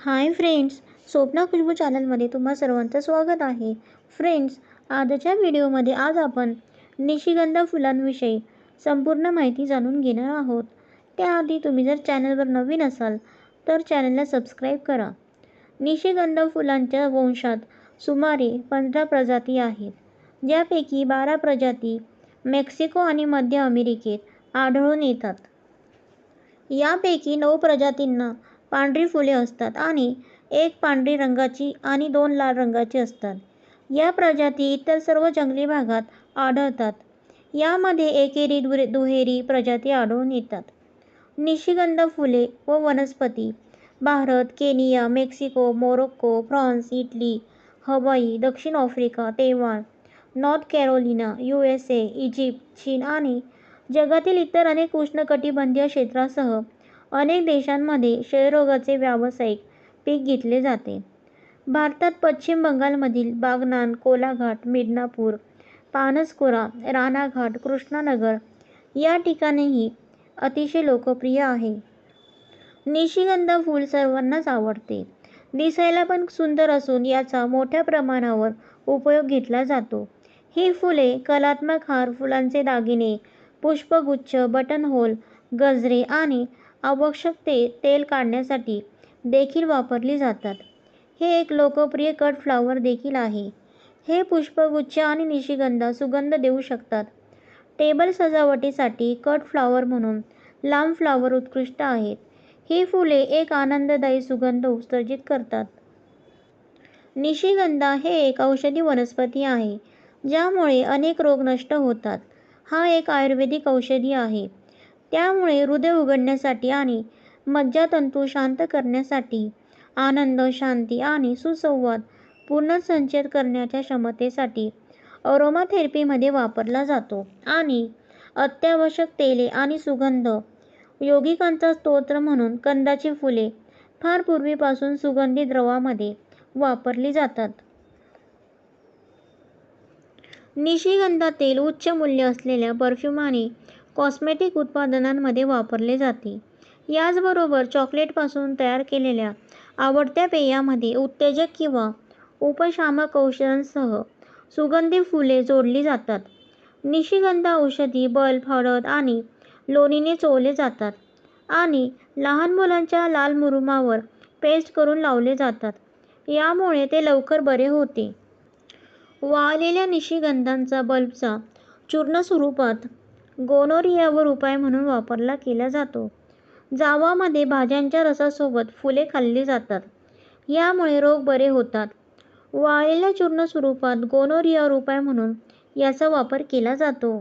Hi friends Swapna Khushboo चॅनलमध्ये तुम्हा सर्वांचं स्वागत आहे. फ्रेंड्स आजच्या व्हिडिओमध्ये आज आपण निशिगंधा फुलांविषयी संपूर्ण माहिती जाणून घेणार आहोत. त्याआधी तुम्ही जर चॅनलवर नवीन असाल तर चॅनलला सबस्क्राईब करा. निशिगंधा फुलांच्या वंशात सुमारे पंधरा प्रजाती आहेत ज्यापैकी बारा प्रजाती मेक्सिको आणि मध्य अमेरिकेत आढळून येतात. यापैकी नऊ प्रजातींना पांढरी फुले असतात आणि एक पांढरी रंगाची आणि दोन लाल रंगाची असतात. या प्रजाती इतर सर्व जंगली भागात आढळतात. यामध्ये एकेरी दुरे दुहेरी प्रजाती आढळून येतात. निशिगंध फुले व वनस्पती. Bharat Kenya Mexico Morocco France Italy Hawaii दक्षिण Africa Taiwan North Carolina U S A Egypt चीन आणि जगातील इतर अनेक उष्णकटिबंधीय क्षेत्रासह अनेक देशांमध्ये क्षयरोगाचे व्यावसायिक पीक घेतले जाते. भारतात पश्चिम बंगालमधील बागनान कोलाघाट मिदनापूर पानसकोरा रानाघाट कृष्णानगर या ठिकाणीही अतिशय लोकप्रिय आहे. निशिगंधा फूल सर्वांनाच आवडते. दिसायला पण सुंदर असून याचा मोठ्या प्रमाणावर उपयोग घेतला जातो. ही फुले कलात्मक हार फुलांचे दागिने पुष्पगुच्छ बटनहोल गजरे आणि आवश्यक ते तेल काढण्यासाठी देखील वापरली जातात. हे एक लोकप्रिय कट फ्लावर देखील आहे. हे पुष्पगुच्छ आणि निशिगंधा सुगंध देऊ शकतात. टेबल सजावटीसाठी कट फ्लावर म्हणून लांब फ्लावर उत्कृष्ट आहेत. ही फुले एक आनंददायी सुगंध उत्सर्जित करतात. निशिगंधा हे एक औषधी वनस्पती आहे ज्यामुळे अनेक रोग नष्ट होतात. हा एक आयुर्वेदिक औषधी आहे. त्यामुळे हृदय उघडण्यासाठी आणि मज्जातंतू शांत करण्यासाठी आनंद शांती आणि सुसंवाद पुनर्संचयित करण्याच्या क्षमतेसाठी अरोमाथेरपीमध्ये वापरला जातो. आणि अत्यावश्यक तेले आणि सुगंध यौगिकांचा स्तोत्र म्हणून कंदाची फुले फार पूर्वीपासून सुगंधी द्रवामध्ये वापरली जातात. निशिगंधा तेल उच्च मूल्य असलेल्या परफ्यूम आणि कॉस्मेटिक उत्पादनांमध्ये वापरले जाते. याचबरोबर चॉकलेटपासून तयार केलेल्या आवडत्या पेयामध्ये उत्तेजक किंवा उपशामक औषधांसह सुगंधी फुले जोडली जातात. निशिगंधा औषधी बल्ब हळद आणि लोणीने चोळले जातात आणि लहान मुलांच्या लाल मुरुमावर पेस्ट करून लावले जातात. यामुळे ते लवकर बरे होते. वाळलेल्या निशिगंधांचा बल्बचा चूर्ण स्वरूपात गोनोरियावर उपाय म्हणून वापरला केला जातो. जावामध्ये भाज्यांच्या रसासोबत फुले खाल्ली जातात. यामुळे रोग बरे होतात. वाळलेल्या चूर्ण स्वरूपात गोनोरियावर उपाय म्हणून याचा वापर केला जातो.